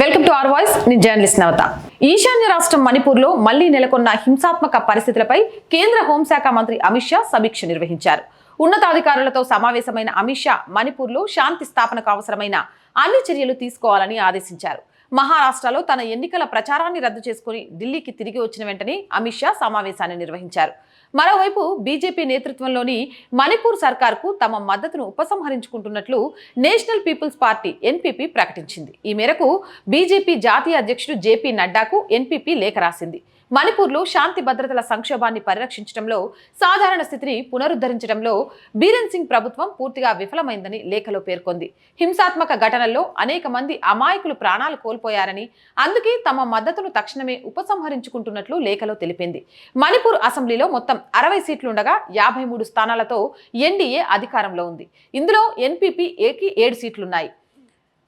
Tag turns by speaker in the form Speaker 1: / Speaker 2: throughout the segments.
Speaker 1: Welcome to R voice. నేను journalist నవత. ఈశాన్య రాష్ట్రం మణిపూర్లో మళ్ళీ నెలకొన్న హింసాత్మక పరిస్థితులపై కేంద్ర హోంశాఖ మంత్రి అమిత్ షా సమీక్ష నిర్వహించారు. ఉన్నతాధికారులతో సమావేశమైన అమిత్ షా మణిపూర్లో శాంతి స్థాపనకు అవసరమైన అన్ని చర్యలు తీసుకోవాలని ఆదేశించారు. మహారాష్ట్రలో తన ఎన్నికల ప్రచారాన్ని రద్దు చేసుకుని ఢిల్లీకి తిరిగి వచ్చిన వెంటనే అమిత్ షా సమావేశాన్ని నిర్వహించారు. మరోవైపు బీజేపీ నేతృత్వంలోని మణిపూర్ సర్కార్కు తమ మద్దతును ఉపసంహరించుకుంటున్నట్లు నేషనల్ పీపుల్స్ పార్టీ ఎన్పీపీ ప్రకటించింది. ఈ మేరకు బీజేపీ జాతీయ అధ్యక్షుడు జేపీ నడ్డాకు ఎన్పీపీ లేఖ రాసింది. మణిపూర్లో శాంతి భద్రతల సంక్షోభాన్ని పరిరక్షించడంలో సాధారణ స్థితిని పునరుద్ధరించడంలో బీరెన్ సింగ్ ప్రభుత్వం పూర్తిగా విఫలమైందని లేఖలో పేర్కొంది. హింసాత్మక ఘటనల్లో అనేక మంది అమాయకులు ప్రాణాలు కోల్పోయారని అందుకే తమ మద్దతును తక్షణమే ఉపసంహరించుకుంటున్నట్లు లేఖలో తెలిపింది. మణిపూర్ అసెంబ్లీలో మొత్తం అరవై సీట్లుండగా యాభై మూడు స్థానాలతో ఎన్డీఏ అధికారంలో ఉంది. ఇందులో ఎన్పీపీ ఏకి ఏడు సీట్లున్నాయి.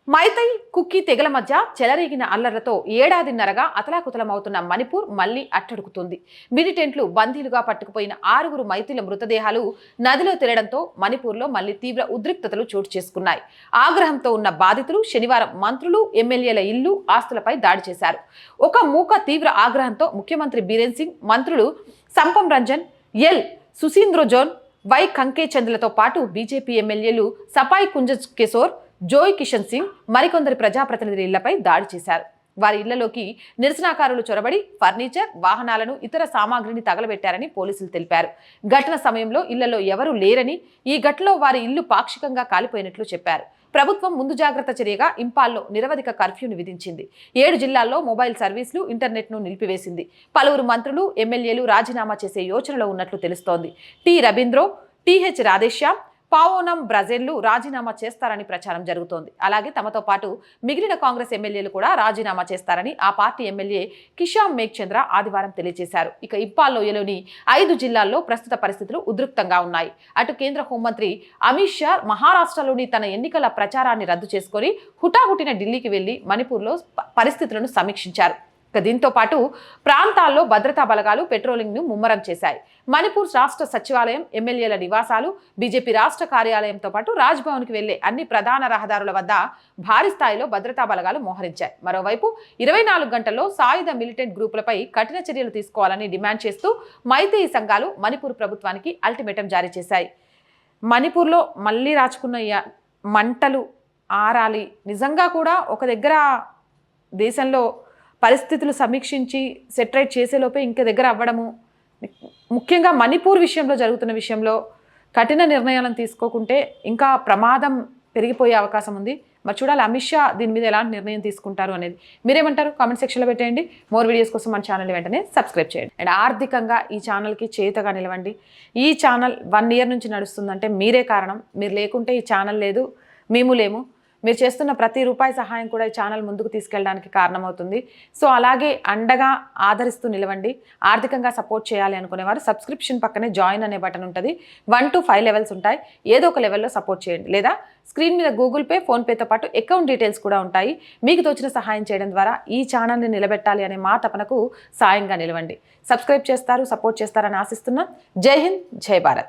Speaker 1: మైతై కుక్కీ తెగల మధ్య చెలరేగిన అల్లర్లతో ఏడాదిన్నరగా అతలాకుతలమవుతున్న మణిపూర్ మళ్ళీ అట్టడుకుతుంది మిలిటెంట్లు బందీలుగా పట్టుకుపోయిన ఆరుగురు మైతుల మృతదేహాలు నదిలో తేలడంతో మణిపూర్లో మళ్ళీ తీవ్ర ఉద్రిక్తతలు చోటు చేసుకున్నాయి. ఆగ్రహంతో ఉన్న బాధితులు శనివారం మంత్రులు ఎమ్మెల్యేల ఇల్లు ఆస్తులపై దాడి చేశారు. ఒక మూక తీవ్ర ఆగ్రహంతో ముఖ్యమంత్రి బీరేన్ సింగ్ మంత్రులు సంపం రంజన్ ఎల్ సుసీంద్రోజోన్ వై కంకే చంద్రలతో పాటు బీజేపీ ఎమ్మెల్యేలు సపాయ్ కుంజ కిషోర్ జోయ్ కిషన్ సింగ్ మరికొందరు ప్రజాప్రతినిధుల ఇళ్ళపై దాడి చేశారు. వారి ఇళ్ళలోకి నిరసనకారులు చొరబడి ఫర్నిచర్ వాహనాలను ఇతర సామాగ్రిని తగలబెట్టారని పోలీసులు తెలిపారు. ఘటన సమయంలో ఇళ్ళలో ఎవరూ లేరని ఈ ఘటనలో వారి ఇల్లు పాక్షికంగా కాలిపోయినట్లు చెప్పారు. ప్రభుత్వం ముందు జాగ్రత్త చర్యగా ఇంపాల్లో నిరవధిక కర్ఫ్యూను విధించింది. ఏడు జిల్లాల్లో మొబైల్ సర్వీసులు ఇంటర్నెట్ను నిలిపివేసింది. పలువురు మంత్రులు ఎమ్మెల్యేలు రాజీనామా చేసే యోచనలో ఉన్నట్లు తెలుస్తోంది. టి రవీంద్రో టిహెచ్ రాధేశ్యామ్ పావోనం బ్రజెన్లు రాజీనామా చేస్తారని ప్రచారం జరుగుతోంది. అలాగే తమతో పాటు మిగిలిన కాంగ్రెస్ ఎమ్మెల్యేలు కూడా రాజీనామా చేస్తారని ఆ పార్టీ ఎమ్మెల్యే కిషాం మేఘ్చంద్ర ఆదివారం తెలియజేశారు. ఇక ఇప్పాల్లోయలోని ఐదు జిల్లాల్లో ప్రస్తుత పరిస్థితులు ఉద్రిక్తంగా ఉన్నాయి. అటు కేంద్ర హోంమంత్రి అమిత్ షా మహారాష్ట్రలోని తన ఎన్నికల ప్రచారాన్ని రద్దు చేసుకొని హుటాహుటిన ఢిల్లీకి వెళ్ళి మణిపూర్లో పరిస్థితులను సమీక్షించారు. దీంతో పాటు ప్రాంతాల్లో భద్రతా బలగాలు పెట్రోలింగ్ను ముమ్మరం చేశాయి. మణిపూర్ రాష్ట్ర సచివాలయం ఎమ్మెల్యేల నివాసాలు బీజేపీ రాష్ట్ర కార్యాలయంతో పాటు రాజ్భవన్కి వెళ్ళే అన్ని ప్రధాన రహదారుల వద్ద భారీ స్థాయిలో భద్రతా బలగాలు మోహరించాయి. మరోవైపు ఇరవై నాలుగు గంటల్లో సాయుధ మిలిటెంట్ గ్రూపులపై కఠిన చర్యలు తీసుకోవాలని డిమాండ్ చేస్తూ మైతేయి సంఘాలు మణిపూర్ ప్రభుత్వానికి అల్టిమేటం జారీ చేశాయి. మణిపూర్లో మళ్ళీ రాచుకున్న మంటలు ఆరాలి. నిజంగా కూడా ఒక దగ్గర దేశంలో పరిస్థితులు సమీక్షించి సెటరేట్ చేసేలోపే ఇంక దగ్గర అవ్వడము ముఖ్యంగా మణిపూర్ విషయంలో జరుగుతున్న విషయంలో కఠిన నిర్ణయాలను తీసుకోకుంటే ఇంకా ప్రమాదం పెరిగిపోయే అవకాశం ఉంది. మరి చూడాలి అమిత్ షా దీని మీద ఎలాంటి నిర్ణయం తీసుకుంటారు అనేది. మీరేమంటారు? కామెంట్ సెక్షన్లో పెట్టేయండి. మోర్ వీడియోస్ కోసం మన ఛానల్ వెంటనే సబ్స్క్రైబ్ చేయండి. అండ్ ఆర్థికంగా ఈ ఛానల్కి చేతగా నిలవండి. ఈ ఛానల్ వన్ ఇయర్ నుంచి నడుస్తుందంటే మీరే కారణం. మీరు లేకుంటే ఈ ఛానల్ లేదు మేము లేము. మీరు చేస్తున్న ప్రతి రూపాయి సహాయం కూడా ఈ ఛానల్ ముందుకు తీసుకెళ్ళడానికి కారణమవుతుంది. సో అలాగే అండగా ఆదరిస్తూ నిలవండి. ఆర్థికంగా సపోర్ట్ చేయాలి అనుకునేవారు సబ్స్క్రిప్షన్ పక్కనే జాయిన్ అనే బటన్ ఉంటుంది. వన్ టు ఫైవ్ లెవెల్స్ ఉంటాయి. ఏదో ఒక లెవెల్లో సపోర్ట్ చేయండి. లేదా స్క్రీన్ మీద గూగుల్ పే ఫోన్పేతో పాటు అకౌంట్ డీటెయిల్స్ కూడా ఉంటాయి. మీకు తోచిన సహాయం చేయడం ద్వారా ఈ ఛానల్ని నిలబెట్టాలి అనే మా తపనకు సాయంగా నిలవండి. సబ్స్క్రైబ్ చేస్తారు సపోర్ట్ చేస్తారని ఆశిస్తున్నా. జై హింద్ జై భారత్.